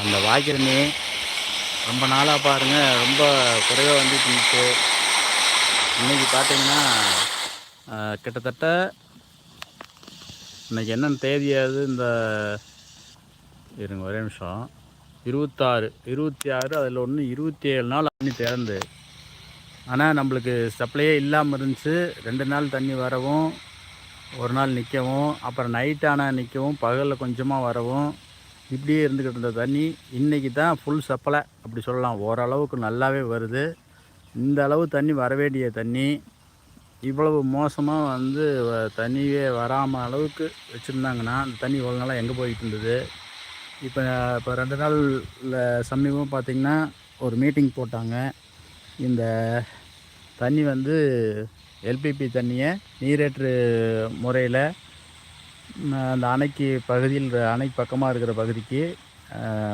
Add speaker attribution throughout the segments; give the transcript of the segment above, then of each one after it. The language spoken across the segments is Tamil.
Speaker 1: அந்த வாய்க்கிரணி ரொம்ப நாளாக பாருங்கள் ரொம்ப குறைவாக வந்துட்டு இருந்துச்சு. இன்றைக்கி பார்த்தீங்கன்னா கிட்டத்தட்ட இன்றைக்கி என்னென்ன தேதியாவது இந்த இருங்க ஒரே நிமிஷம். இருபத்தாறு இருபத்தி ஆறு அதில் ஒன்று இருபத்தி ஏழு நாள் தண்ணி திறந்து. ஆனால் நம்மளுக்கு சப்ளையே இல்லாமல் இருந்துச்சு. ரெண்டு நாள் தண்ணி வரவும் ஒரு நாள் நிற்கவும் அப்புறம் நைட் ஆனால் நிற்கவும் பகலில் கொஞ்சமாக வரவும் இப்படியே இருந்துக்கிட்டு இருந்த தண்ணி இன்றைக்கி தான் ஃபுல் சப்பலை. அப்படி சொல்லலாம். ஓரளவுக்கு நல்லாவே வருது. இந்த அளவு தண்ணி வர வேண்டிய தண்ணி. இவ்வளவு மோசமாக வந்து வ- தண்ணியே வராமல் அளவுக்கு வச்சுருந்தாங்கன்னா அந்த தண்ணி இவ்வளோ நாளாக எங்கே போயிட்டு இருந்தது? இப்போ இப்போ ரெண்டு நாள் சமீபம் பார்த்திங்கன்னா ஒரு மீட்டிங் போட்டாங்க. இந்த தண்ணி வந்து எல்பிபி தண்ணியை நீரேற்று முறையில் அந்த அணைக்கு பகுதியில் அணைக்கு பக்கமாக இருக்கிற பகுதிக்கு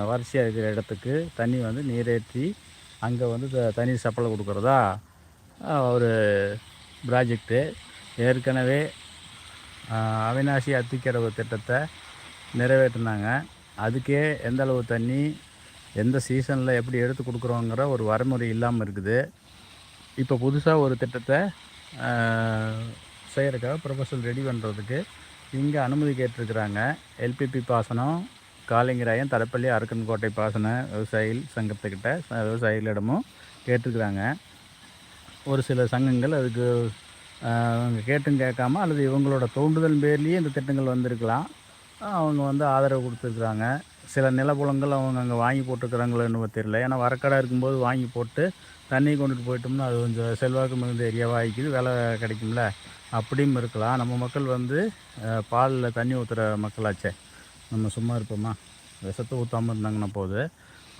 Speaker 1: வரிசையாக இருக்கிற இடத்துக்கு தண்ணி வந்து நீரேற்றி அங்கே வந்து த- தண்ணி சப்ளை கொடுக்குறதா ஒரு ப்ராஜெக்டு ஏற்கனவே அவினாசி அத்திக்கரவு திட்டத்தை நிறைவேற்றினாங்க. அதுக்கே எந்த அளவு தண்ணி எந்த சீசனில் எப்படி எடுத்து கொடுக்குறோங்கிற ஒரு வரைமுறை இல்லாமல் இருக்குது. இப்போ புதுசாக ஒரு திட்டத்தை செய்கிறக்காக ப்ரொபோசல் ரெடி பண்ணுறதுக்கு இங்கே அனுமதி கேட்டிருக்கிறாங்க. எல்பிபி பாசனம் காலிங்கராயன் தரப்பள்ளி அரக்கன்கோட்டை பாசன விவசாயிகள் சங்கத்துக்கிட்ட விவசாயிகளிடமும் கேட்டிருக்கிறாங்க. ஒரு சில சங்கங்கள் அதுக்கு அவங்க கேட்டும் கேட்காம அல்லது இவங்களோட தூண்டுதல் பேர்லேயே இந்த திட்டங்கள் வந்திருக்கலாம். அவங்க வந்து ஆதரவு கொடுத்துருக்குறாங்க. சில நிலப்புலங்கள் அவங்க அங்கே வாங்கி போட்டுருக்குறாங்களோன்னு தெரியல. ஏன்னா வரக்கடை இருக்கும்போது வாங்கி போட்டு தண்ணி கொண்டுட்டு போயிட்டோம்னா அது கொஞ்சம் செல்வாக்கு மிகுந்த ஏரியாவாக ஆகிக்குது. வேலை கிடைக்கும்ல. அப்படியும் இருக்கலாம். நம்ம மக்கள் வந்து பாலில் தண்ணி ஊற்றுற மக்களாச்சே. நம்ம சும்மா இருப்போமா? விஷத்தை ஊற்றாமல் இருந்தாங்கன்னா போகுது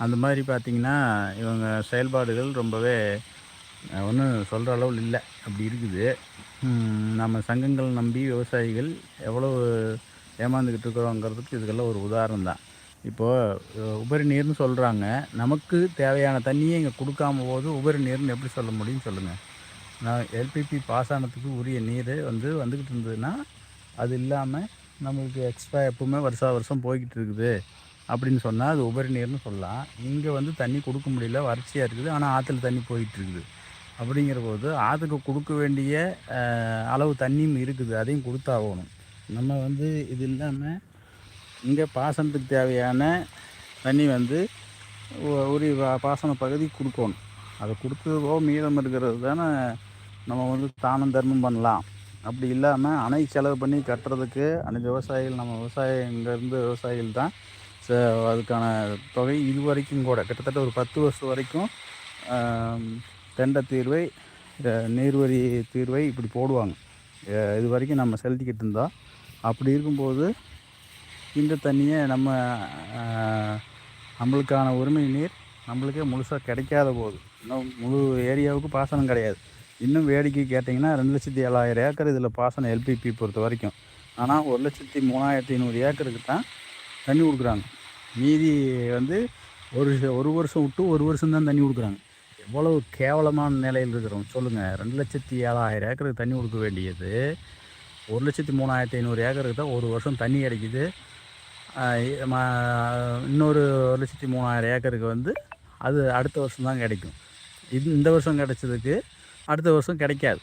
Speaker 1: அந்த மாதிரி பார்த்திங்கன்னா இவங்க செயல்பாடுகள் ரொம்பவே ஒன்றும் சொல்கிற அளவில் இல்லை. அப்படி இருக்குது. நம்ம சங்கங்கள் நம்பி விவசாயிகள் எவ்வளவு ஏமாந்துக்கிட்டு இருக்கிறோங்கிறதுக்கு இதுக்கெல்லாம் ஒரு உதாரணம் தான். இப்போது உபரி நீர்னு சொல்கிறாங்க நமக்கு தேவையான தண்ணியை இங்கே கொடுக்காம போது உபரி நீர்னு எப்படி சொல்ல முடியும்னு சொல்லுங்கள் நான் எல்பிபி பாசனத்துக்கு உரிய நீர் வந்து வந்துக்கிட்டு இருந்ததுன்னா அது இல்லாமல் நம்மளுக்கு எக்ஸ்ட்ரா எப்பவுமே வருஷா வருஷம் போய்கிட்டு இருக்குது. அப்படின்னு சொன்னால் அது உபரி நீர்னு சொல்லலாம். இங்கே வந்து தண்ணி கொடுக்க முடியல வறட்சியாக இருக்குது. ஆனால் ஆற்றுல தண்ணி போயிட்டு இருக்குது. அப்படிங்கிற போது ஆற்றுக்கு கொடுக்க வேண்டிய அளவு தண்ணியும் இருக்குது. அதையும் கொடுத்தாகணும். நம்ம வந்து இது இல்லாமல் இங்கே பாசனத்துக்கு தேவையான தண்ணி வந்து ஒரு உரிய பா- பாசன பகுதி கொடுக்கணும். அதை கொடுத்தது போக மீதம் இருக்கிறது தானே நம்ம வந்து தானம் தர்மம் பண்ணலாம். அப்படி இல்லாமல் அணை செலவு பண்ணி கட்டுறதுக்கு அந்த விவசாயிகள் நம்ம விவசாயம் இங்கேருந்து விவசாயிகள் தான் ச- அதுக்கான தொகை இது வரைக்கும் கூட கிட்டத்தட்ட ஒரு பத்து வருஷம் வரைக்கும் ஆம், தெண்ட தீர்வை நீர்வரி தீர்வை இப்படி போடுவாங்க. இது வரைக்கும் நம்ம செலுத்திக்கிட்டு இருந்தோம் அப்படி இருக்கும்போது இந்த தண்ணியை நம்ம நம்மளுக்கான உரிமை நீர் நம்மளுக்கே முழுசாக கிடைக்காத போது இன்னும் முழு ஏரியாவுக்கு பாசனம் கிடையாது. இன்னும் வேடிக்கை கேட்டிங்கன்னா ரெண்டு லட்சத்தி ஏழாயிரம் ஏக்கர் இதில் பாசனம் எல்பிபி பொறுத்த வரைக்கும். ஆனால் ஒரு லட்சத்தி மூணாயிரத்தி ஐநூறு ஏக்கருக்கு தான் தண்ணி கொடுக்குறாங்க. மீதி வந்து ஒரு ஒரு வருஷம் விட்டு ஒரு வருஷம் தான் தண்ணி கொடுக்குறாங்க. எவ்வளவு கேவலமான நிலையில் இருக்கிறோம் சொல்லுங்கள் ரெண்டு லட்சத்தி ஏழாயிரம் ஏக்கருக்கு தண்ணி கொடுக்க வேண்டியது ஒரு லட்சத்தி மூணாயிரத்தி ஐநூறு ஏக்கருக்கு தான் ஒரு வருஷம் தண்ணி கிடைக்கிது. ம- இன்னொரு ஒரு லட்சத்தி மூணாயிரம் ஏக்கருக்கு வந்து அது அடுத்த வருஷம் தான் கிடைக்கும். இது இந்த வருஷம் கிடைச்சதுக்கு அடுத்த வருஷம் கிடைக்காது.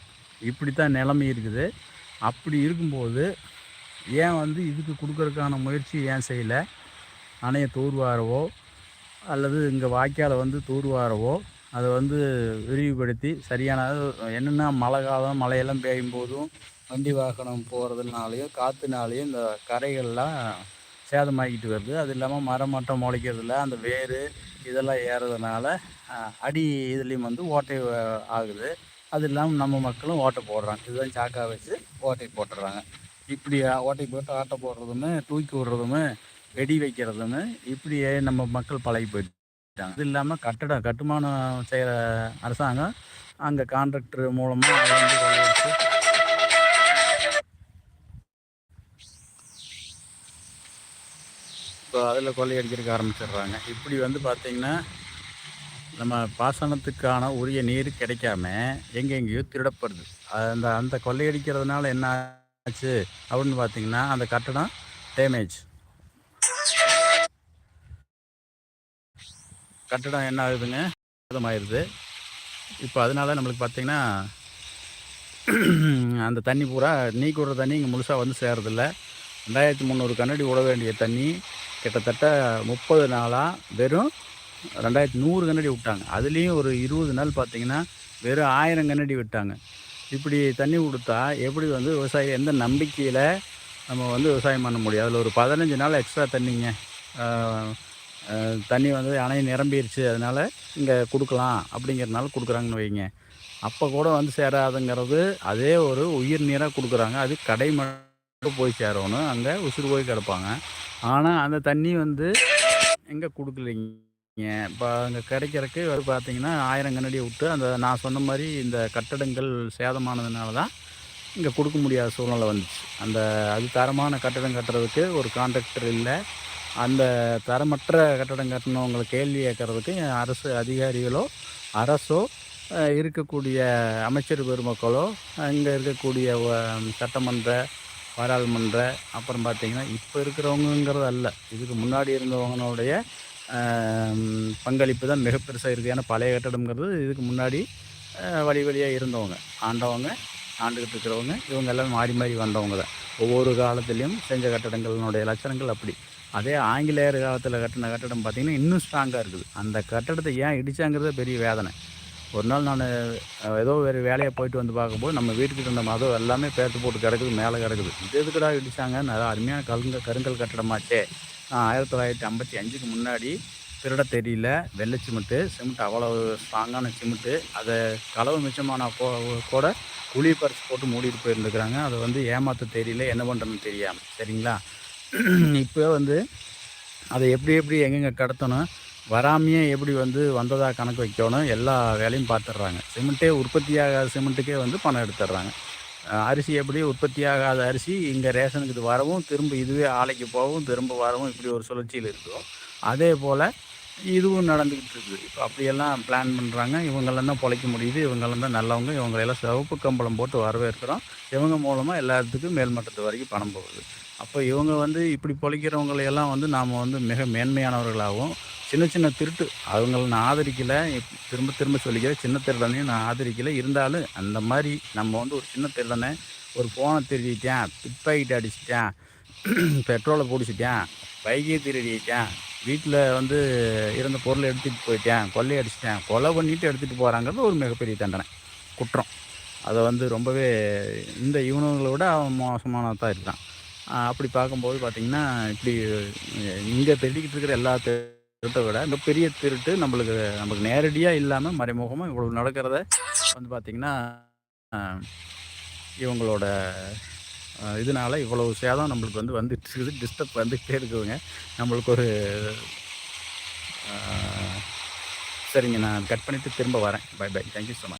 Speaker 1: இப்படி தான் நிலைமை இருக்குது. அப்படி இருக்கும்போது ஏன் வந்து இதுக்கு கொடுக்கறதுக்கான முயற்சி ஏன் செய்யலை? அணையை தூர்வாரவோ அல்லது இங்கே வாய்க்காலை வந்து தூர்வாரவோ அதை வந்து விரிவுபடுத்தி சரியான என்னென்னா மழை காலம் மழையெல்லாம் பெய்யும் போதும் வண்டி வாகனம் போகிறதுனாலையும் காற்றுனாலையும் இந்த கரைகள்லாம் சேதமாகிட்டு வருது. அது இல்லாமல் மரம் மட்டும் முளைக்கிறதுல அந்த வேர் இதெல்லாம் ஏறதுனால அடி இதுலேயும் வந்து ஓட்டை ஆகுது. அது இல்லாமல் நம்ம மக்களும் ஓட்டை போடுறாங்க. இதுதான் சாக்கா வச்சு ஓட்டை போட்டுடுறாங்க இப்படி ஓட்டை போட்டு ஆட்டை போடுறதுமே தூக்கி விடுறதுமே வெடி வைக்கிறதுமே இப்படியே நம்ம மக்கள் பழகி போயிட்டாங்க. இது இல்லாமல் கட்டடம் கட்டுமானம் செய்கிற அரசாங்கம் அங்கே கான்ட்ராக்டர் மூலமாக அதில் கொள்ளையடிக்கிறதுக்கு ஆரம்பிச்சிடுறாங்க. இப்படி வந்து பார்த்திங்கன்னா நம்ம பாசனத்துக்கான உரிய நீர் கிடைக்காம எங்கெங்கேயோ திருடப்படுது. அந்த அந்த கொள்ளையடிக்கிறதுனால என்ன ஆச்சு அப்படின்னு பார்த்தீங்கன்னா அந்த கட்டடம் டேமேஜ் கட்டடம் என்ன ஆகுதுங்க? சேதமாயிருது இப்போ அதனால நம்மளுக்கு பார்த்திங்கன்னா அந்த தண்ணி பூரா நீக்கி விடுற தண்ணி இங்கே முழுசாக வந்து சேர்றதில்ல. ரெண்டாயிரத்தி முந்நூறு கண்ணடி விட வேண்டிய தண்ணி கிட்டத்தட்ட முப்பது நாளாக வெறும் ரெண்டாயிரத்தி நூறு கண்ணடி விட்டாங்க. அதுலேயும் ஒரு இருபது நாள் பார்த்தீங்கன்னா வெறும் ஆயிரம் கண்ணடி விட்டாங்க. இப்படி தண்ணி கொடுத்தா எப்படி வந்து விவசாயி எந்த நம்பிக்கையில் நம்ம வந்து விவசாயம் பண்ண முடியும்? அதில் ஒரு பதினஞ்சு நாள் எக்ஸ்ட்ரா தண்ணிங்க. தண்ணி வந்து அணை நிரம்பிடுச்சு அதனால் இங்கே கொடுக்கலாம் அப்படிங்கிறதுனால கொடுக்குறாங்கன்னு வைங்க. அப்போ கூட வந்து சேராதுங்கிறது அதே ஒரு உயிர் நீராக கொடுக்குறாங்க. அது கடை போய் சேரணும். அங்கே உசுறு போய் கிடப்பாங்க. ஆனால் அந்த தண்ணி வந்து எங்கே கொடுக்கலைங்க? இப்போ அங்கே கிடைக்கிறக்கு வந்து பார்த்தீங்கன்னா ஆயிரம் கண்ணடியை விட்டு அந்த நான் சொன்ன மாதிரி இந்த கட்டடங்கள் சேதமானதுனால தான் இங்கே கொடுக்க முடியாத சூழ்நிலை வந்துச்சு. அந்த அது தரமான கட்டடம் கட்டுறதுக்கு ஒரு கான்ட்ராக்டர் இல்லை. அந்த தரமற்ற கட்டடம் கட்டணவங்களை கேள்வி கேட்கறதுக்கு அரசு அதிகாரிகளோ அரசோ இருக்கக்கூடிய அமைச்சர் பெருமக்களோ அங்கே இருக்கக்கூடிய சட்டமன்ற பாராளுமன்ற அப்புறம் பார்த்தீங்கன்னா இப்போ இருக்கிறவங்கங்கிறது அல்ல இதுக்கு முன்னாடி இருந்தவங்களுடைய பங்களிப்பு தான் மிக பெருசாக இருக்குது ஏன்னா பழைய கட்டடம்ங்கிறது இதுக்கு முன்னாடி வழி வழியாக இருந்தவங்க. ஆண்டவங்க ஆண்டுகிட்டு இருக்கிறவங்க இவங்க எல்லாம் மாறி மாறி வந்தவங்க தான். ஒவ்வொரு காலத்துலேயும் செஞ்ச கட்டடங்களினுடைய லட்சணங்கள் அப்படி. அதே ஆங்கிலேயர் காலத்தில் கட்டின கட்டடம் பார்த்திங்கன்னா இன்னும் ஸ்ட்ராங்காக இருக்குது. அந்த கட்டடத்தை ஏன் இடிச்சாங்கிறதே பெரிய வேதனை. ஒரு நாள் நான் ஏதோ வேறு வேலையை போயிட்டு வந்து பார்க்கும்போது நம்ம வீட்டுக்கிட்ட இருந்த மதம் எல்லாமே பேர்த்து போட்டு கிடக்குது மேலே கிடக்குது. இது எதுக்குடா இடிச்சாங்க? நல்லா அருமையான கருங்க கருங்கல் கட்டடமாச்சே. நான் ஆயிரத்தி தொள்ளாயிரத்தி ஐம்பத்தி அஞ்சுக்கு முன்னாடி திருட தெரியல வெள்ளை சிமெண்ட்டு சிமெண்ட் அவ்வளோ ஸ்ட்ராங்கான சிமெண்ட்டு. அதை களவு மிச்சமான கோ- கூட குழி பறிச்சு போட்டு மூடிட்டு போயிருந்துக்கிறாங்க அதை வந்து ஏமாற்ற தெரியல என்ன பண்ணுறதுன்னு தெரியாமல் சரிங்களா? இப்போ வந்து அதை எப்படி எப்படி எங்கெங்கே கடத்தணும்? வராமையே எப்படி வந்து வந்ததாக கணக்கு வைக்கணும் எல்லா வேலையும் பார்த்துட்றாங்க. சிமெண்ட்டே உற்பத்தியாகாத சிமெண்ட்டுக்கே வந்து பணம் எடுத்துடுறாங்க. அரிசி எப்படி உற்பத்தி ஆகாத அரிசி இங்கே ரேஷனுக்கு இது வரவும் திரும்ப இதுவே ஆலைக்கு போகவும் திரும்ப வரவும் இப்படி ஒரு சுழற்சியில் இருக்கோ அதே போல் இதுவும் நடந்துக்கிட்டு இருக்குது. இப்போ அப்படியெல்லாம் பிளான் பண்ணுறாங்க இவங்கெல்லாம் தான் பொழைக்க முடியுது. இவங்கெல்லாம் தான் நல்லவங்க. இவங்களெல்லாம் சிவப்பு கம்பளம் போட்டு வரவேற்கிறோம். இவங்க மூலமாக எல்லாத்துக்கும் மேல்மட்டத்து வரைக்கும் பணம் போகுது. அப்போ இவங்க வந்து இப்படி பொழைக்கிறவங்களையெல்லாம் வந்து நாம் வந்து மிக மேன்மையானவர்களாகவும் சின்ன சின்ன திருட்டு அவங்கள நான் ஆதரிக்கலை திரும்ப திரும்ப சொல்லிக்கிறேன் சின்ன திருடனையும் நான் ஆதரிக்கலை. இருந்தாலும் அந்த மாதிரி நம்ம வந்து ஒரு சின்ன திருடனை ஒரு ஃபோனை திருடிட்டேன் பிட் அடிச்சிட்டேன் பெட்ரோலை பிடிச்சிட்டேன் பைக்கே திருடிட்டேன் வீட்டில் வந்து இருந்த பொருளை எடுத்துகிட்டு போயிட்டேன் கொள்ளை அடிச்சிட்டேன் கொலை பண்ணிட்டு எடுத்துகிட்டு போகிறாங்கிறது ஒரு மிகப்பெரிய தண்டனை குற்றம். அதை வந்து ரொம்பவே இந்த இவனுங்களை விட அவன் மோசமானதான் இருக்கான். அப்படி பார்க்கும்போது பார்த்திங்கன்னா இப்படி இங்கே திருடிக்கிட்டு இருக்கிற எல்லா திருட்டை விட இந்த பெரிய திருட்டு நம்மளுக்கு நமக்கு நேரடியாக இல்லாமல் மறைமுகமாக இவ்வளோ நடக்கிறத வந்து பார்த்திங்கன்னா இவங்களோட இதனால இவ்வளவு சேதம் நம்மளுக்கு வந்து வந்துட்டு இருக்குது டிஸ்டர்ப் வந்துகிட்டே இருக்குதுங்க. நம்மளுக்கு ஒரு சரிங்க நான் கட் பண்ணிவிட்டு திரும்ப வரேன். Bye bye thank you so much